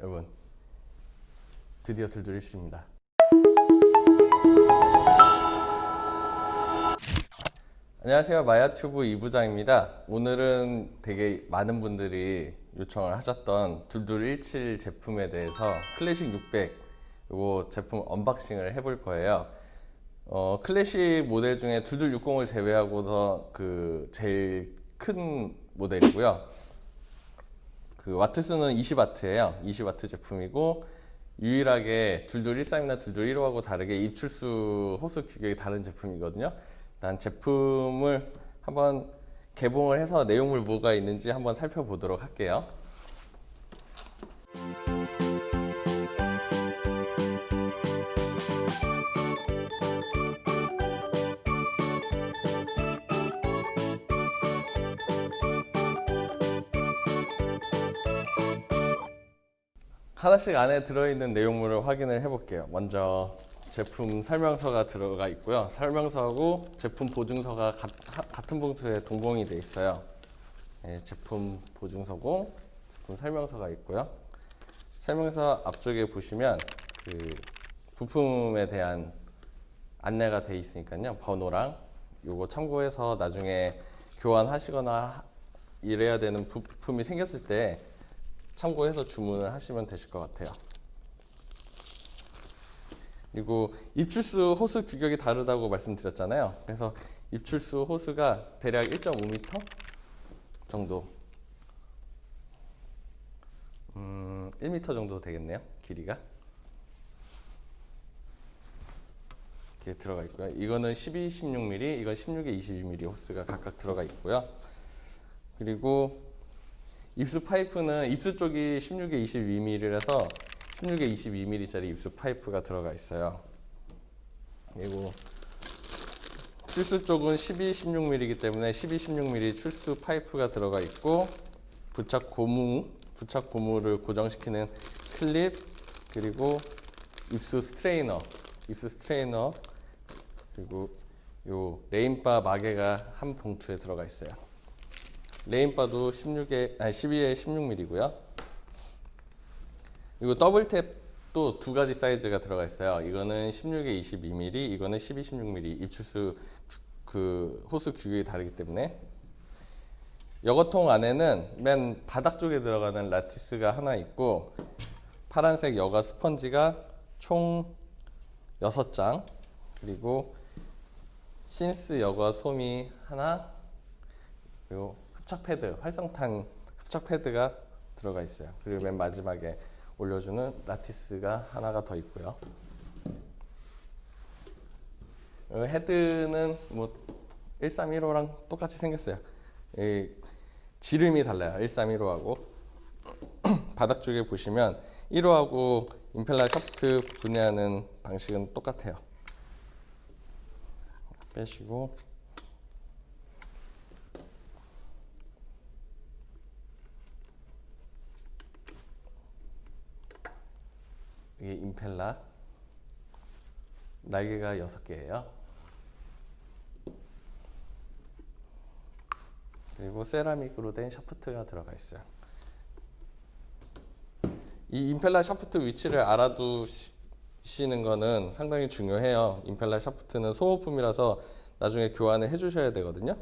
여러분 드디어 둘둘 일시입니다. 안녕하세요 마야튜브 이부장입니다. 오늘은 되게 많은 분들이 요청을 하셨던 둘둘 17 제품에 대해서 클래식 600 요거 제품 언박싱을 해볼 거예요. 어, 클래식 모델 중에 둘둘 60을 제외하고서 그 제일 큰 모델이고요. 그 와트 수는 20와트예요. 20와트 제품이고 유일하게 둘둘 13이나 둘둘 15하고 다르게 입출수 호수 규격이 다른 제품이거든요. 일단 제품을 한번 개봉을 해서 내용물 뭐가 있는지 한번 살펴보도록 할게요. 하나씩 안에 들어있는 내용물을 확인을 해볼게요. 먼저 제품 설명서가 들어가 있고요. 설명서하고 제품 보증서가 가- 하- 같은 봉투에 동봉이 돼 있어요. 네, 제품 보증서고 제품 설명서가 있고요. 설명서 앞쪽에 보시면 그 부품에 대한 안내가 돼 있으니까요. 번호랑 요거 참고해서 나중에 교환하시거나 이래야 되는 부품이 생겼을 때 참고해서 주문을 하시면 되실 것 같아요. 그리고 입출수 호스 규격이 다르다고 말씀드렸잖아요. 그래서 입출수 호스가 대략 1.5m 정도, 음, 1m 정도 되겠네요. 길이가 이렇게 들어가 있고요. 이거는 12, 16mm, 이건 16에 22mm 호스가 각각 들어가 있고요. 그리고 입수 파이프는 입수 쪽이 16에 22mm라서 16에 22mm짜리 입수 파이프가 들어가 있어요. 그리고 출수 쪽은 12, 16mm이기 때문에 12, 16mm 출수 파이프가 들어가 있고 부착 고무, 부착 고무를 고정시키는 클립 그리고 입수 스트레이너, 입수 스트레이너 그리고 요 레인바 마개가 한 봉투에 들어가 있어요. 레인바도 16에 아니 12에 16mm고요. 그리고 더블 탭도 두 가지 사이즈가 들어가 있어요. 이거는 16에 22mm, 이거는 12, 16mm 입출수 그 호수 규격이 다르기 때문에 여거통 안에는 맨 바닥 쪽에 들어가는 라티스가 하나 있고 파란색 여가 스펀지가 총 6장 그리고 신스 여과 솜이 하나 그리고 흡착 패드 활성탄 흡착 패드가 들어가 있어요. 그리고 맨 마지막에 올려주는 라티스가 하나가 더 있고요. 어, 헤드는 뭐 1315랑 똑같이 생겼어요. 이 지름이 달라요. 1315하고 바닥 쪽에 보시면 1호하고 임펠러 샤프트 분해하는 방식은 똑같아요. 빼시고 이게 임펠라 날개가 6개예요. 그리고 세라믹으로 된 샤프트가 들어가 있어요. 이 임펠라 샤프트 위치를 알아두시는 거는 상당히 중요해요. 임펠라 샤프트는 소모품이라서 나중에 교환을 해주셔야 되거든요.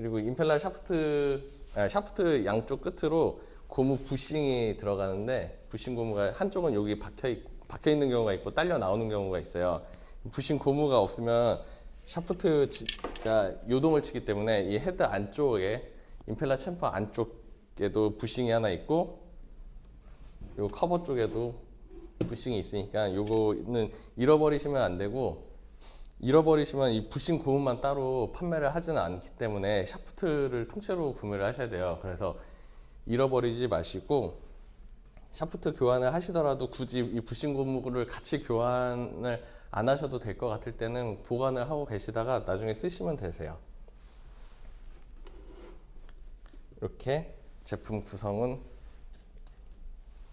그리고 임펠라 샤프트 아, 샤프트 양쪽 끝으로 고무 부싱이 들어가는데 부싱 고무가 한쪽은 여기 박혀 있, 박혀 있는 경우가 있고 딸려 나오는 경우가 있어요. 부싱 고무가 없으면 샤프트가 요동을 치기 때문에 이 헤드 안쪽에 임펠라 챔퍼 안쪽에도 부싱이 하나 있고 요 커버 쪽에도 부싱이 있으니까 요거는 잃어버리시면 안 되고 잃어버리시면 이 부싱 고무만 따로 판매를 하지는 않기 때문에 샤프트를 통째로 구매를 하셔야 돼요. 그래서 잃어버리지 마시고 샤프트 교환을 하시더라도 굳이 이 부싱 고무를 같이 교환을 안 하셔도 될 것 같을 때는 보관을 하고 계시다가 나중에 쓰시면 되세요. 이렇게 제품 구성은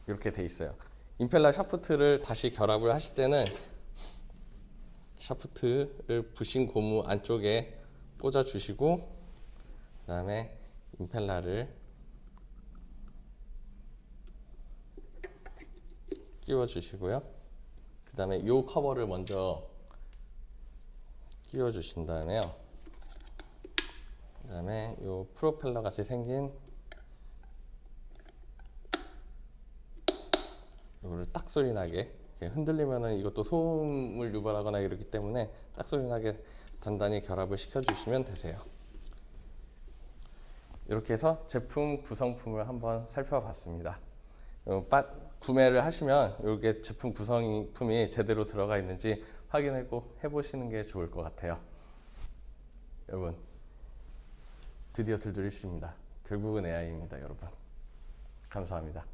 이렇게 돼 있어요. 임펠러 샤프트를 다시 결합을 하실 때는 샤프트를 부신 고무 안쪽에 꽂아 주시고 그 다음에 임펠러를 끼워 주시고요. 그 다음에 요 커버를 먼저 끼워 주신 다음에요. 그 다음에 요 프로펠러 같이 생긴 이거를 딱 소리 나게 흔들리면은 이것도 소음을 유발하거나 이러기 때문에 딱 소리 나게 단단히 결합을 시켜 주시면 되세요. 이렇게 해서 제품 구성품을 한번 살펴봤습니다. 어, 빠- 구매를 하시면 이게 제품 구성품이 제대로 들어가 있는지 확인을 꼭 해보시는 게 좋을 것 같아요. 여러분, 드디어 들들리십니다. 결국은 AI입니다, 여러분. 감사합니다.